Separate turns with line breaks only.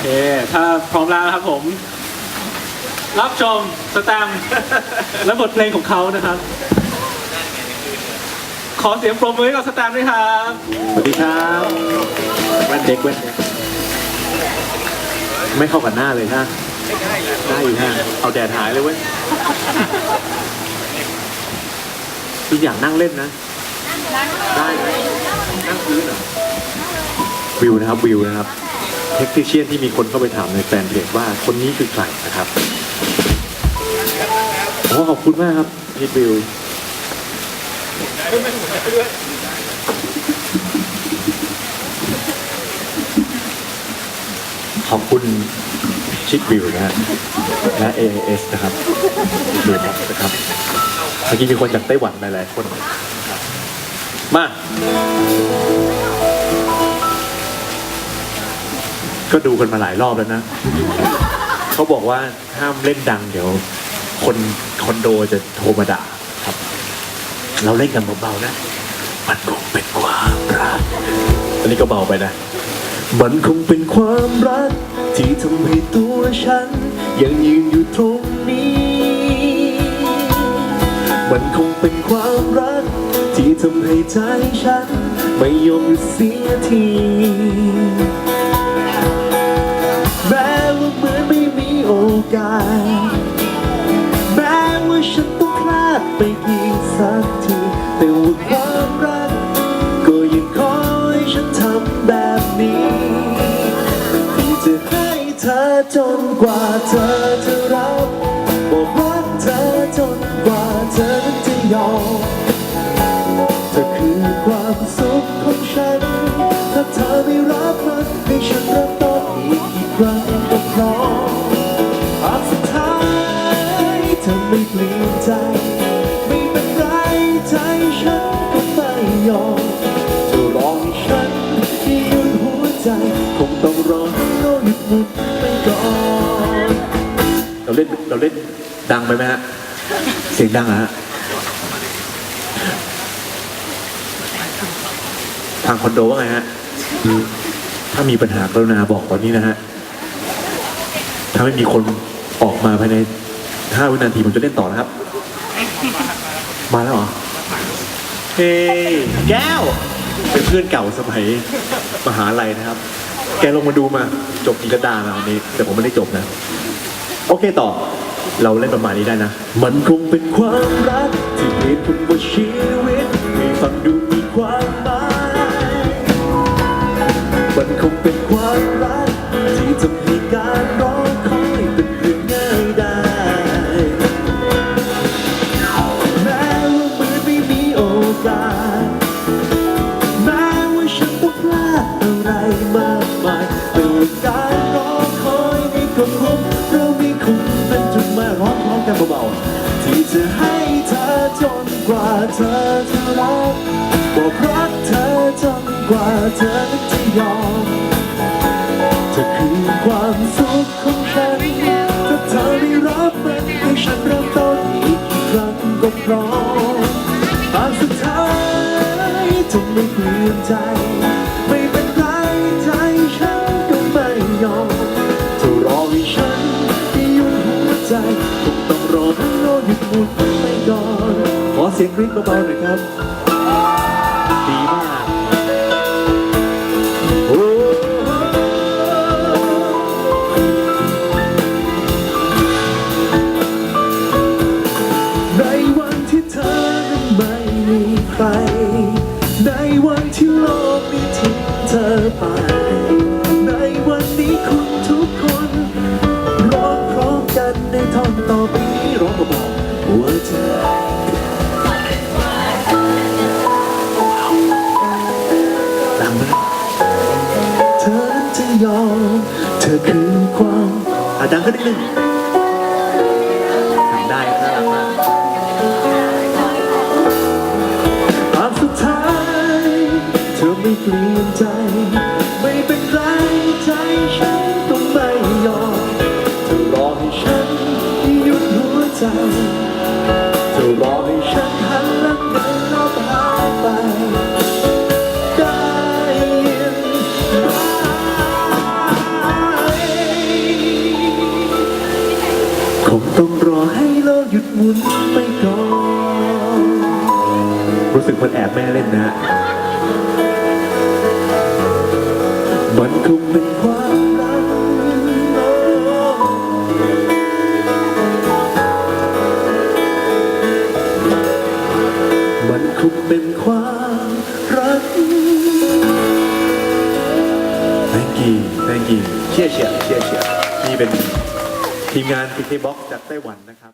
เค ถ้าพร้อมแล้วนะครับผม รับชมสแตมป์และบทเพลงของเขานะครับ ขอเสียงปรบมือให้กับสแตมป์ด้วยครับ
สวัสดีครับแว่นเด็กแว่นเด็กไม่เข้ากับหน้าเลยฮะได้อยู่ฮะเอาแดดหายเลยเว้ยคืออยากนั่งเล่นนะ ได้ไหมนั่งพื้นเหรอวิวนะครับวิวนะครับ เทคนิเชียนที่มีคนเข้าไปถามในแฟนเพจว่าคนนี้คือใครนะครับโอ้ขอบคุณมากครับพี่วิวขอบคุณชิควิวนะฮะและ AIS นะครับดูครับนะครับเมื่อกี้มีคนจากไต้หวันหลายคนนะครับมา ก็ดูกันมาหลายรอบแล้วนะ เขาบอกว่าห้ามเล่นดังเดี๋ยวคนคอนโดจะโทรมาด่าครับ เราเล่นกันเบาๆนะ มันคงเป็นความรัก อันนี้ก็เบาไปนะ มันคงเป็นความรัก ที่ทำให้ตัวฉัน ยังยืนอยู่ตรงนี้ มันคงเป็นความรัก ที่ทำให้ใจฉัน ไม่ยอมหยุดเสียที กาสแม้ว่าฉันต้องพลาดไปอีกสักทีแต่ว่าความรัก ก็ยังคอยฉันทำแบบนี้ที่จะให้เธอจนกว่าเธอจะรับบอกรักเธอจนกว่าเธอนั้นจะยอมเธอคือความสุขของฉัน ถ้าเธอไม่รับมันให้ฉันริ่ม ก่อนเราเล่นเราเล่นดังไปไหมฮะ เสียงดังอะฮะ ทางคอนโดว่าไงฮะ ถ้ามีปัญหากรุณาบอกตอนนี้นะฮะ ถ้าไม่มีคนออกมาภายใน5วินาทีผมจะเล่นต่อนะครับ มาแล้วเหรอ เฮ้แก้ว เป็นเพื่อนเก่าสมัยมหาลัยนะครับ แกลงมาดูมา จบกีฬาดามาวันนี้ แต่ผมไม่ได้จบนะ โอเคต่อ เราเล่นประมาณนี้ได้นะ มันคงเป็นความรัก ที่เปลี่ยนคนว่าชีวิตให้ฟังดูมีความหมาย มันคงเป็นความรัก ที่ทำให้การรอคอยเป็นเรื่องง่ายได้ แม้ว่ามือไม่มีโอกาส กว่าเธอจะรักบอกรักเธอจนกว่าเธอนั้นจะยอมเธอคือความสุขของฉันถ้าเธอไม่รับมันให้ฉันเริ่มต้นอีกครั้งก็พร้อมตอนสุดท้ายจะไม่เปลี่ยนใจ ไม่เป็นไรใจฉันก็ไม่ยอมเธอรอให้ฉันที่ยุดหัวใจคงต้องรอให้โลกหยุดหมุนไปก่อน อเสียงกรี๊ดเบาๆหน่อยครับ ดีมากโอ้ในวันที่เธอนั้นไม่มีใคร ในวันที่โลกนี้ทิ้งเธอไป อามอะดังขึ้นนิดนึงทำได้น่ารักมากตอนสุดท้ายเธอไม่เปลี่ยนใจ ไม่เป็นไรใจฉัน คงต้องรอให้โลกหยุดหมุนไปก่อน รู้สึกมันแอบแม่เล่นนะ มันคงเป็นความรักมันคงเป็นความรัก thank you thank you เชี่ยเชี่ย ทีมงานพีเคบ็อกจากไต้หวันนะครับ